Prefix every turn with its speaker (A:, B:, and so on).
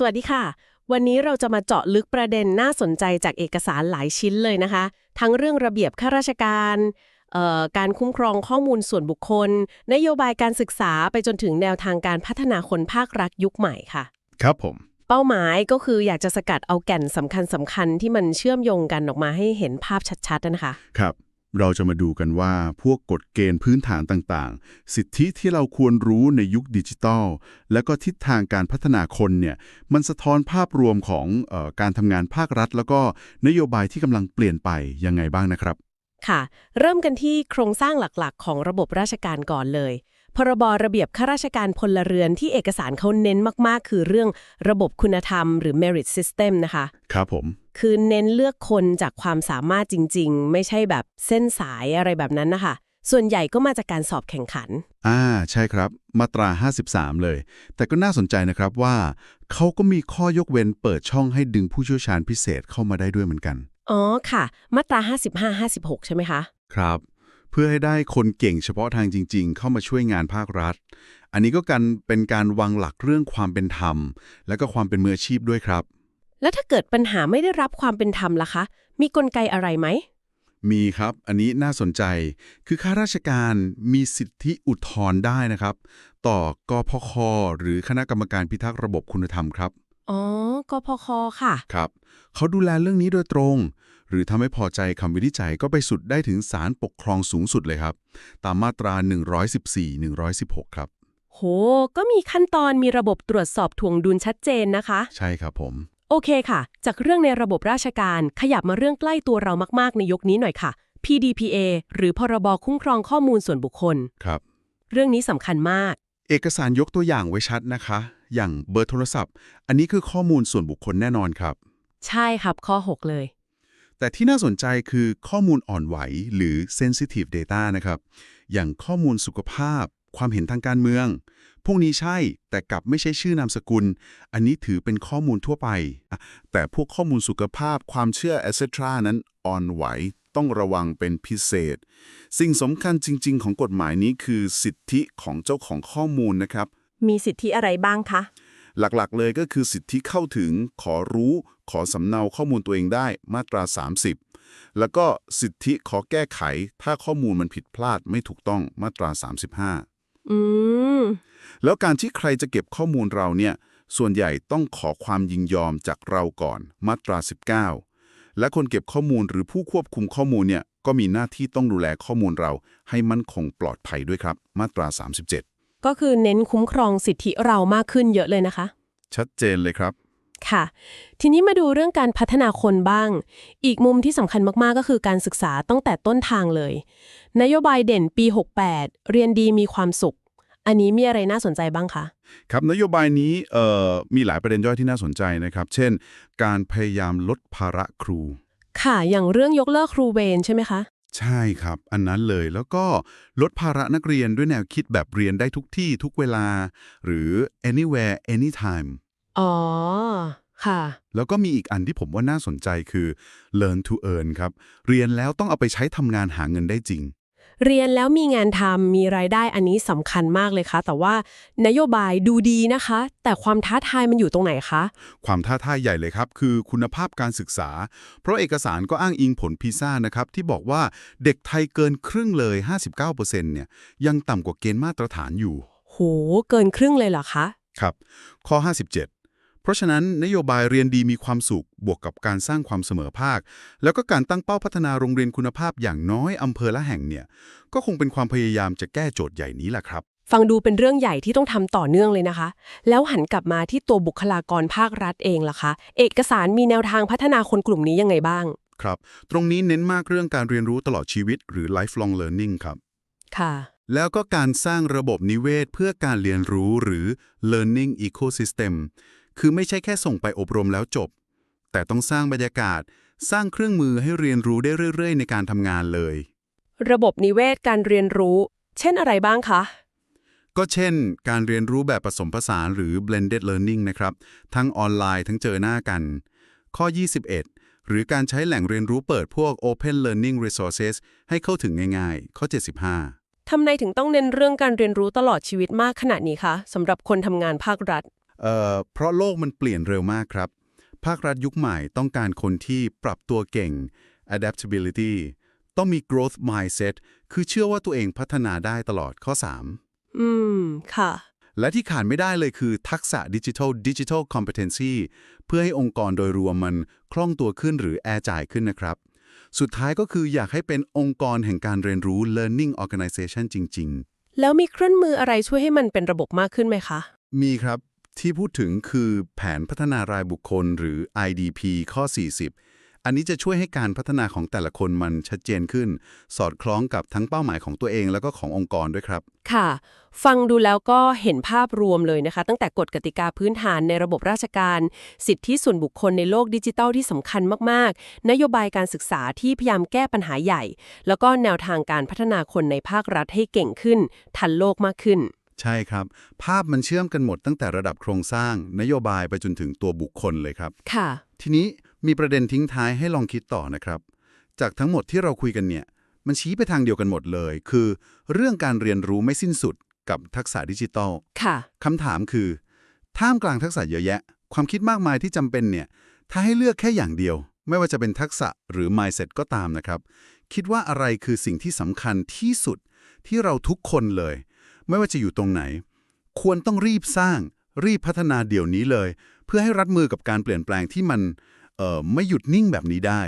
A: สวัสดีค่ะ วันนี้เราจะมาเจาะลึกประเด็นน่าสนใจจากเอกสารหลายชิ้นเลยนะคะ ทั้งเรื่องระเบียบข้าราชการเอ่อการคุ้มครองข้อมูลส่วนบุคคล นโยบายการศึกษาไปจนถึงแนวทางการพัฒนาคนภาครัฐยุคใหม่ค่ะ
B: ครับผม
A: เป้าหมายก็คืออยากจะสกัดเอาแก่นสำคัญสำคัญที่มันเชื่อมโยงกันออกมาให้เห็นภาพชัดๆนะคะ
B: ครับ เราจะมาดูกันว่าพวกกฎเกณฑ์พื้นฐานต่างๆ สิทธิที่เราควรรู้ในยุคดิจิทัลและก็ทิศทางการพัฒนาคนเนี่ยมันสะท้อนภาพรวมของเออการทำงานภาครัฐ แล้วก็นโยบายที่กำลังเปลี่ยนไปยังไงบ้างนะครับ
A: ค่ะ เริ่มกันที่โครงสร้างหลักๆ ของระบบราชการก่อนเลยพรบระเบียบข้าราชการพลเรือนที่เอกสารเขาเน้นมากๆ คือเรื่องระบบคุณธรรมหรือ merit system นะคะ
B: ครับผม
A: คือเน้นเลือกคนจากความสามารถจริง ๆ ไม่ใช่แบบเส้นสายอะไรแบบนั้นนะคะ ส่วนใหญ่ก็มาจากการสอบแข่งขัน
B: อ่า ใช่ครับ มาตรา 53 เลย แต่ก็น่าสนใจนะครับว่า เขาก็มีข้อยกเว้นเปิดช่องให้ดึงผู้เชี่ยวชาญพิเศษเข้ามาได้ด้วยเหมือนกัน
A: อ๋อค่ะ มาตรา 55-56 ใช่ไหมคะ
B: ครับ เพื่อให้ได้คนเก่งเฉพาะทางจริง ๆ เข้ามาช่วยงานภาครัฐ อันนี้ก็การเป็นการวางหลักเรื่องความเป็นธรรม และก็ความเป็นมืออาชีพด้วยครับ
A: แล้วถ้าเกิดปัญหาไม่ได้รับความเป็นธรรมล่ะคะ มีกลไกอะไรไหม
B: มีครับ อันนี้น่าสนใจ คือข้าราชการมีสิทธิอุทธรณ์ได้นะครับ ต่อกพคหรือคณะกรรมการพิทักษ์ระบบคุณธรรมครับ
A: อ๋อกพคค่ะ
B: ครับ เขาดูแลเรื่องนี้โดยตรง หรือถ้าไม่พอใจคำวินิจฉัยก็ไปสุดได้ถึงศาลปกครองสูงสุดเลยครับ ตามมาตรา 114 116 ครับ
A: โห ก็มีขั้นตอนมีระบบตรวจสอบถ่วงดุลชัดเจนนะคะ
B: ใช่ครับผม
A: โอเคค่ะ จากเรื่องในระบบราชการขยับมาเรื่องใกล้ตัวเรามาก ๆ ในยกนี้หน่อยค่ะ PDPA หรือพรบคุ้มครองข้อมูลส่วนบุคคล
B: ครับ
A: เรื่องนี้สำคัญมาก
B: เอกสารยกตัวอย่างไว้ชัดนะคะ อย่างเบอร์โทรศัพท์ อันนี้คือข้อมูลส่วนบุคคลแน่นอนครับ
A: ใช่ครับข้อ 6 เลย
B: แต่ที่น่าสนใจคือข้อมูลอ่อนไหวหรือ sensitive data นะครับ อย่างข้อมูลสุขภาพ ความเห็นทางการเมือง พวกนี้ใช่แต่กลับไม่ใช่ชื่อนามสกุล อันนี้ถือเป็นข้อมูลทั่วไปอะแต่พวกข้อมูลสุขภาพความเชื่อ etc. นั้นอ่อนไหวต้องระวังเป็นพิเศษ สิ่งสำคัญจริง ๆ ของกฎหมายนี้คือสิทธิของเจ้าของข้อมูลนะครับ
A: มีสิทธิอะไรบ้างคะ
B: หลักๆ เลยก็คือสิทธิเข้าถึง ขอรู้ ขอสำเนาข้อมูลตัวเองได้ มาตรา 30 แล้วก็สิทธิขอแก้ไข ถ้าข้อมูลมันผิดพลาดไม่ถูกต้อง มาตรา 35
A: อืม
B: แล้วการที่ใครจะเก็บข้อมูลเราเนี่ย ส่วนใหญ่ต้องขอความยินยอมจากเราก่อนมาตรา 19 และคนเก็บข้อมูลหรือผู้ควบคุมข้อมูลเนี่ยก็มีหน้าที่ต้องดูแลข้อมูลเราให้มั่นคงปลอดภัยด้วยครับ มาตรา 37
A: ก็คือเน้นคุ้มครองสิทธิเรามากขึ้นเยอะเลยนะคะ
B: ชัดเจนเลยครับ
A: ค่ะ ทีนี้มาดูเรื่องการพัฒนาคนบ้าง อีกมุมที่สำคัญมาก ๆ ก็คือการศึกษาตั้งแต่ต้นทางเลย นโยบายเด่นปี 68 เรียนดีมีความสุข อันนี้มีอะไรน่าสนใจบ้างคะ
B: ครับนโยบายนี้เอ่อมีหลายประเด็นย่อยที่น่าสนใจนะครับ เช่น การพยายามลดภาระครู
A: ค่ะอย่างเรื่องยกเลิกครูเวรใช่ไหมคะ
B: ใช่ครับ อันนั้นเลยแล้วก็ลดภาระนักเรียนด้วยแนวคิดแบบเรียนได้ทุกที่ทุกเวลา หรือ anywhere anytime
A: อ๋อค่ะ
B: แล้วก็มีอีกอันที่ผมว่าน่าสนใจคือ learn to earn ครับ เรียนแล้วต้องเอาไปใช้ทำงานหาเงินได้จริง
A: เรียนแล้วมีงานทำมีรายได้อันนี้สำคัญมากเลยค่ะ แต่ว่านโยบายดูดีนะคะ แต่ความท้าทายมันอยู่ตรงไหนคะ
B: ความท้าทายใหญ่เลยครับ คือคุณภาพการศึกษา เพราะเอกสารก็อ้างอิงผลพีซ่านะครับ ที่บอกว่าเด็กไทยเกินครึ่งเลย 59%เนี่ยยังต่ำกว่าเกณฑ์มาตรฐานอยู่
A: โห เกินครึ่งเลยเหรอคะ
B: ครับ ข้อ 57เพ ราะฉะนั้นนโยบายเรียนดีมีความสุข บวกกับการสร้างความเสมอภาค แล้วก็การตั้งเป้าพัฒนาโรงเรียนคุณภาพอย่างน้อยอำเภอละแห่งเนี่ย ก็คงเป็นความพยายามจะแก้โจทย์ใหญ่นี้แหละครับ
A: ฟังดูเป็นเรื่องใหญ่ที่ต้องทำต่อเนื่องเลยนะคะ แล้วหันกลับมาที่ตัวบุคลากรภาครัฐเองล่ะคะ เอกสารมีแนวทางพัฒนาคนกลุ่มนี้ยังไงบ้าง
B: ครับ ตรงนี้เน้นมากเรื่องการเรียนรู้ตลอดชีวิต หรือ lifelong learning ครับ
A: ค่ะ
B: แล้วก็การสร้างระบบนิเวศเพื่อการเรียนรู้หรือ learning ecosystem คือไม่ใช่แค่ส่งไปอบรมแล้วจบ แต่ต้องสร้างบรรยากาศ สร้างเครื่องมือให้เรียนรู้ได้เรื่อย ๆ ในการทำงานเลย
A: ระบบนิเวศการเรียนรู้ เช่นอะไรบ้างคะ
B: ก็เช่น การเรียนรู้แบบผสมผสานหรือ blended learning นะครับ ทั้งออนไลน์ทั้งเจอหน้ากัน ข้อ 21 หรือการใช้แหล่งเรียนรู้เปิดพวก open learning resources ให้เข้าถึงง่ายๆ ข้อ 75
A: ทำไมถึงต้องเน้นเรื่องการเรียนรู้ตลอดชีวิตมากขนาดนี้คะสำหรับคนทำงานภาครัฐ
B: เอ่อเพราะโลกมันเปลี่ยนเร็วมากครับ ภาครัฐยุคใหม่ต้องการคนที่ปรับตัวเก่ง adaptability ต้องมี growth mindset คือเชื่อว่าตัวเองพัฒนาได้ตลอดข้อ 3
A: อืม ค่ะ
B: และที่ขาดไม่ได้เลยคือทักษะดิจิทัล digital competency เพื่อให้องค์กรโดยรวมมันคล่องตัวขึ้นหรือแอร์จ่ายขึ้นนะครับ สุดท้ายก็คืออยากให้เป็นองค์กรแห่งการเรียนรู้ learning organization จริง
A: แล้วมีเครื่องมืออะไรช่วยให้มันเป็นระบบมากขึ้นไหมคะ
B: ๆมีครับ ที่พูดถึงคือแผนพัฒนารายบุคคลหรือ IDP ข้อ 40 อันนี้จะช่วยให้การพัฒนาของแต่ละคนมันชัดเจนขึ้น สอดคล้องกับทั้งเป้าหมายของตัวเองแล้วก็ขององค์กรด้วยครับ
A: ค่ะ ฟังดูแล้วก็เห็นภาพรวมเลยนะคะ ตั้งแต่กฎกติกาพื้นฐานในระบบราชการ สิทธิส่วนบุคคลในโลกดิจิทัลที่สำคัญมาก ๆ นโยบายการศึกษาที่พยายามแก้ปัญหาใหญ่ แล้วก็แนวทางการพัฒนาคนในภาครัฐให้เก่งขึ้น ทันโลกมากขึ้น
B: ใช่ครับ ภาพมันเชื่อมกันหมดตั้งแต่ระดับโครงสร้าง นโยบายไปจนถึงตัวบุคคลเลยครับ
A: ค่ะ
B: ทีนี้มีประเด็นทิ้งท้ายให้ลองคิดต่อนะครับ จากทั้งหมดที่เราคุยกันเนี่ย มันชี้ไปทางเดียวกันหมดเลย คือ เรื่องการเรียนรู้ไม่สิ้นสุดกับทักษะดิจิทัล
A: ค่ะ
B: คำถามคือ ท่ามกลางทักษะเยอะแยะ ความคิดมากมายที่จำเป็นเนี่ย ถ้าให้เลือกแค่อย่างเดียว ไม่ว่าจะเป็นทักษะหรือ mindset ก็ตามนะครับ คิดว่าอะไรคือสิ่งที่สำคัญที่สุดที่เราทุกคนเลย ไม่ว่าจะอยู่ตรงไหน ควรต้องรีบสร้าง รีบพัฒนาเดี๋ยวนี้เลย เพื่อให้รัดมือกับการเปลี่ยนแปลงที่มันเอ่อไม่หยุดนิ่งแบบนี้ได้